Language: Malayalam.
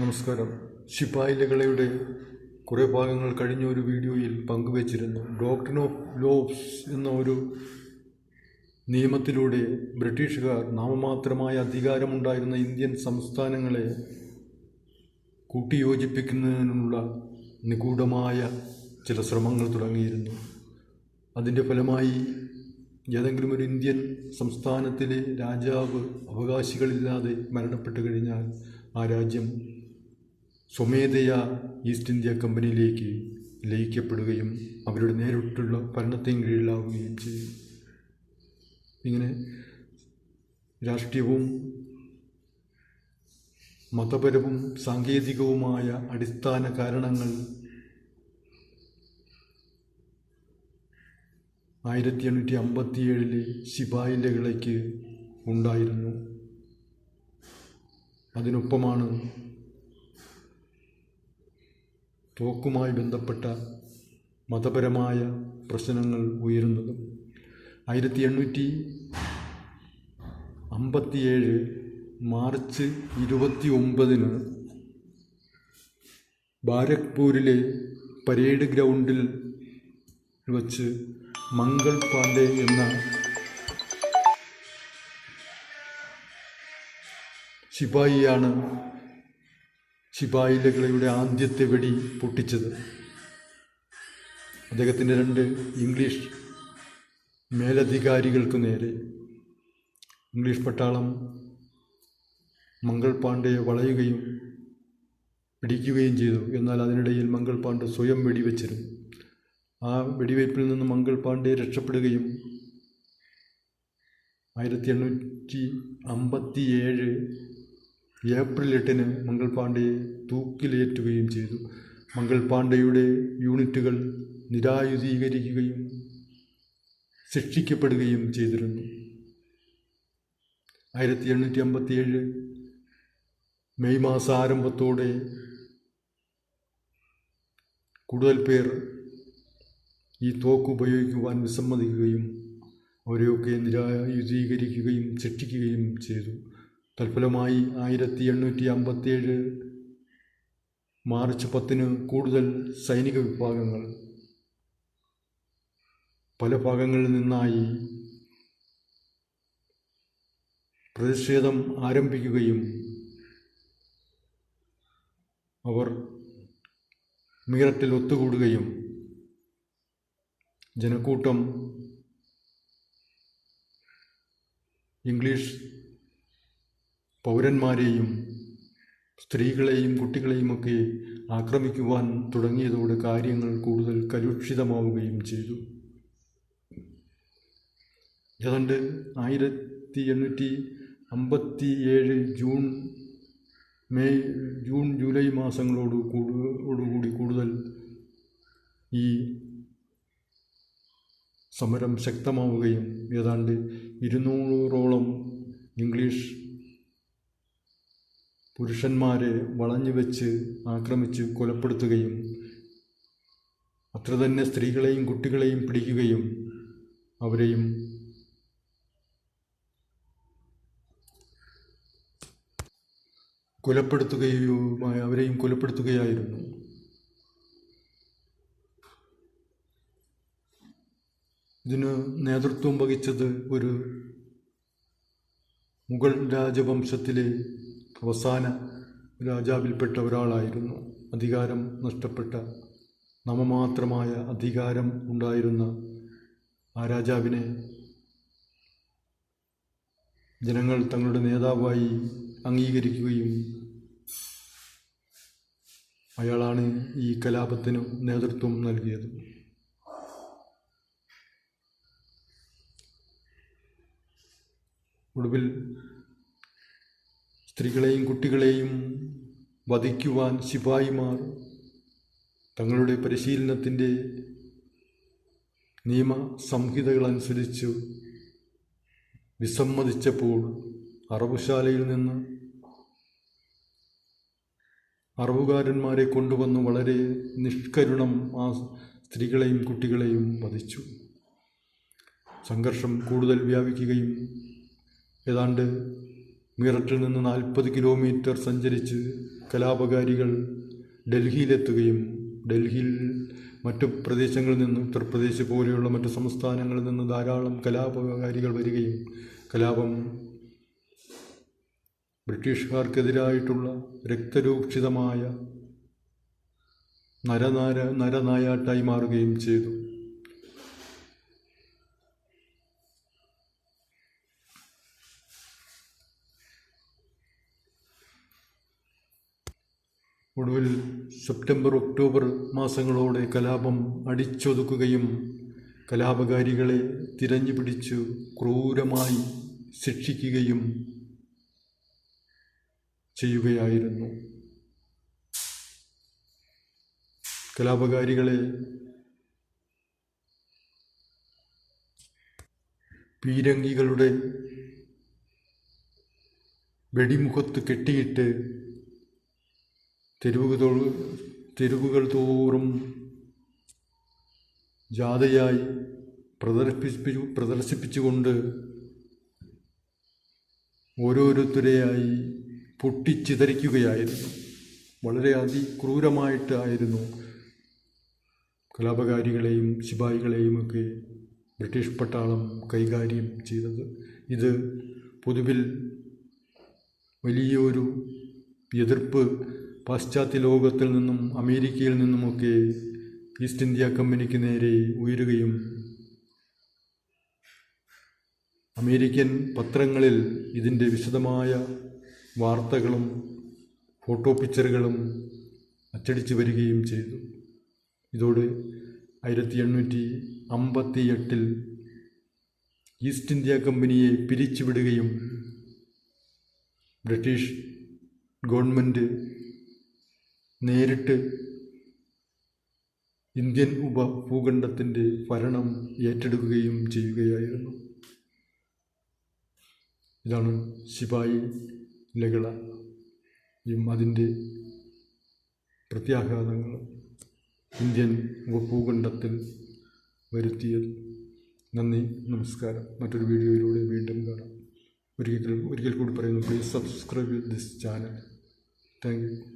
നമസ്കാരം. ശിപായിലകളയുടെ കുറേ ഭാഗങ്ങൾ കഴിഞ്ഞ ഒരു വീഡിയോയിൽ പങ്കുവച്ചിരുന്നു. ഡോക്ടർ ഓഫ് ലോബ്സ് എന്ന ഒരു നിയമത്തിലൂടെ ബ്രിട്ടീഷുകാർ നാമമാത്രമായ അധികാരമുണ്ടായിരുന്ന ഇന്ത്യൻ സംസ്ഥാനങ്ങളെ കൂട്ടിയോജിപ്പിക്കുന്നതിനുള്ള നിഗൂഢമായ ചില ശ്രമങ്ങൾ തുടങ്ങിയിരുന്നു. അതിന്റെ ഫലമായി ഏതെങ്കിലും ഒരു ഇന്ത്യൻ സംസ്ഥാനത്തിലെ രാജാവ് അവകാശികളില്ലാതെ മരണപ്പെട്ടു കഴിഞ്ഞാൽ ആ രാജ്യം സ്വമേധയാ ഈസ്റ്റ് ഇന്ത്യ കമ്പനിയിലേക്ക് ലയിക്കപ്പെടുകയും അവരുടെ നേരിട്ടുള്ള ഭരണത്തെയും കീഴിലാവുകയും ചെയ്യും. ഇങ്ങനെ രാഷ്ട്രീയവും മതപരവും സാങ്കേതികവുമായ അടിസ്ഥാന കാരണങ്ങൾ ആയിരത്തി എണ്ണൂറ്റി അമ്പത്തിയേഴിലെ ശിപായിലകളേക്ക് ഉണ്ടായിരുന്നു. അതിനൊപ്പമാണ് തോക്കുമായി ബന്ധപ്പെട്ട മതപരമായ പ്രശ്നങ്ങൾ ഉയരുന്നതും ആയിരത്തി എണ്ണൂറ്റി അമ്പത്തിയേഴ് മാർച്ച് ഇരുപത്തി ഒമ്പതിന് ബാരക്പൂരിലെ പരേഡ് ഗ്രൗണ്ടിൽ വച്ച് മംഗൾ പാണ്ഡെ എന്ന ശിപായിയാണ് ശിപായി ലഹളയുടെ ആദ്യത്തെ വെടി പൊട്ടിച്ചത്. അദ്ദേഹത്തിന്റെ രണ്ട് ഇംഗ്ലീഷ് മേലധികാരികൾക്ക് നേരെ. ഇംഗ്ലീഷ് പട്ടാളം മംഗൾ പാണ്ഡയെ വളയുകയും പിടിക്കുകയും ചെയ്തു. എന്നാൽ അതിനിടയിൽ മംഗൾ പാണ്ഡെ സ്വയം വെടിവെച്ചിരുന്നു. ആ വെടിവയ്പ്പിൽ നിന്ന് മംഗൾ പാണ്ഡെ രക്ഷപ്പെടുകയും ആയിരത്തി എണ്ണൂറ്റി അമ്പത്തി ഏഴ് ഏപ്രിൽ എട്ടിന് മംഗൾ പാണ്ഡെയെ തൂക്കിലേറ്റുകയും ചെയ്തു. മംഗൾ പാണ്ഡെയുടെ യൂണിറ്റുകൾ നിരായുധീകരിക്കുകയും ശിക്ഷിക്കപ്പെടുകയും ചെയ്തിരുന്നു. ആയിരത്തി എണ്ണൂറ്റി അമ്പത്തി ഏഴ് മെയ് മാസ ആരംഭത്തോടെ കൂടുതൽ പേർ ഈ തോക്ക് ഉപയോഗിക്കുവാൻ വിസമ്മതിക്കുകയും അവരെയൊക്കെ നിരായുധീകരിക്കുകയും ശിക്ഷിക്കുകയും ചെയ്തു. തൽഫലമായി ആയിരത്തി എണ്ണൂറ്റി അമ്പത്തിയേഴ് മാർച്ച് പത്തിന് കൂടുതൽ സൈനിക വിഭാഗങ്ങൾ പല ഭാഗങ്ങളിൽ നിന്നായി പ്രതിഷേധം ആരംഭിക്കുകയും അവർ മീററ്റിൽ ഒത്തുകൂടുകയും ജനക്കൂട്ടം ഇംഗ്ലീഷ് പൗരന്മാരെയും സ്ത്രീകളെയും കുട്ടികളെയുമൊക്കെ ആക്രമിക്കുവാൻ തുടങ്ങിയതോടെ കാര്യങ്ങൾ കൂടുതൽ കലുഷിതമാവുകയും ചെയ്തു. ഏതാണ്ട് ആയിരത്തി എണ്ണൂറ്റി അമ്പത്തി ഏഴ് ജൂൺ മെയ് ജൂൺ ജൂലൈ മാസങ്ങളോട് കൂടുകൂടി കൂടുതൽ ഈ സമരം ശക്തമാവുകയും ഏതാണ്ട് ഇരുന്നൂറോളം ഇംഗ്ലീഷ് പുരുഷന്മാരെ വളഞ്ഞു വെച്ച് ആക്രമിച്ച് കൊലപ്പെടുത്തുകയും അത്ര തന്നെ സ്ത്രീകളെയും കുട്ടികളെയും പിടിക്കുകയും അവരെയും കൊലപ്പെടുത്തുകയുമായി അവരെയും കൊലപ്പെടുത്തുകയായിരുന്നു. ഇതിന് നേതൃത്വം വഹിച്ചത് ഒരു മുഗൾ രാജവംശത്തിലെ അവസാന രാജാവിൽപ്പെട്ട ഒരാളായിരുന്നു. അധികാരം നഷ്ടപ്പെട്ട നമമാത്രമായ അധികാരം ഉണ്ടായിരുന്ന ആ രാജാവിനെ ജനങ്ങൾ തങ്ങളുടെ നേതാവായി അംഗീകരിക്കുകയും അയാളാണ് ഈ കലാപത്തിന് നേതൃത്വം നൽകിയത്. ഒടുവിൽ സ്ത്രീകളെയും കുട്ടികളെയും വധിക്കുവാൻ ശിപായിമാർ തങ്ങളുടെ പരിശീലനത്തിന്റെ നിയമ സംഹിതകളനുസരിച്ച് വിസമ്മതിച്ചപ്പോൾ അറബുശാലയിൽ നിന്ന് അറബുകാരന്മാരെ കൊണ്ടുവന്ന് വളരെ നിഷ്കരുണം ആ സ്ത്രീകളെയും കുട്ടികളെയും വധിച്ചു. സംഘർഷം കൂടുതൽ വ്യാപിക്കുകയും ഏതാണ്ട് മീററ്റിൽ നിന്ന് നാൽപ്പത് കിലോമീറ്റർ സഞ്ചരിച്ച് കലാപകാരികൾ ഡൽഹിയിലെത്തുകയും ഡൽഹിയിൽ മറ്റു പ്രദേശങ്ങളിൽ നിന്ന് ഉത്തർപ്രദേശ് പോലെയുള്ള മറ്റു സംസ്ഥാനങ്ങളിൽ നിന്ന് ധാരാളം കലാപകാരികൾ വരികയും കലാപം ബ്രിട്ടീഷുകാർക്കെതിരായിട്ടുള്ള രക്തരൂക്ഷിതമായ നരനാര നരനായാട്ടായി മാറുകയും ചെയ്തു. ഒടുവിൽ സെപ്റ്റംബർ ഒക്ടോബർ മാസങ്ങളോടെ കലാപം അടിച്ചൊതുക്കുകയും കലാപകാരികളെ തിരഞ്ഞു പിടിച്ചു ക്രൂരമായി ശിക്ഷിക്കുകയും ചെയ്യുകയായിരുന്നു. കലാപകാരികളെ പീരങ്കികളുടെ വെടിമുഖത്ത് കെട്ടിയിട്ട് തെരുവുകൾ തെരുവുകൾ തോറും ജാഥയായി പ്രദർശിപ്പിച്ചു പ്രദർശിപ്പിച്ചുകൊണ്ട് ഓരോരുത്തരെയായി പൊട്ടിച്ചിതറിക്കുകയായിരുന്നു. വളരെ അതിക്രൂരമായിട്ടായിരുന്നു കലാപകാരികളെയും ശിപായികളെയും ഒക്കെ ബ്രിട്ടീഷ് പട്ടാളം കൈകാര്യം ചെയ്തത്. ഇത് പൊതുവിൽ വലിയൊരു എതിർപ്പ് പാശ്ചാത്യ ലോകത്തിൽ നിന്നും അമേരിക്കയിൽ നിന്നുമൊക്കെ ഈസ്റ്റ് ഇന്ത്യ കമ്പനിക്ക് നേരെ ഉയരുകയും അമേരിക്കൻ പത്രങ്ങളിൽ ഇതിന്റെ വിശദമായ വാർത്തകളും ഫോട്ടോ പിക്ചറുകളും അച്ചടിച്ചു വരികയും ചെയ്തു. ഇതോടെ ആയിരത്തി എണ്ണൂറ്റി അമ്പത്തി എട്ടിൽ ഈസ്റ്റ് ഇന്ത്യ കമ്പനിയെ പിരിച്ചുവിടുകയും ബ്രിട്ടീഷ് ഗവൺമെന്റ് നേരിട്ട് ഇന്ത്യൻ ഉപഭൂഖണ്ഡത്തിന്റെ ഭരണം ഏറ്റെടുക്കുകയും ചെയ്യുകയായിരുന്നു. ഇതാണ് ശിപായി ലഹളയും അതിന്റെ പ്രത്യാഘാതങ്ങൾ ഇന്ത്യൻ ഉപഭൂഖണ്ഡത്തിൽ വരുത്തിയത്. നന്ദി നമസ്കാരം. മറ്റൊരു വീഡിയോയിലൂടെ വീണ്ടും കാണാം. ഒരിക്കൽ ഒരിക്കൽ കൂടി പറയുന്നു please subscribe this channel thank you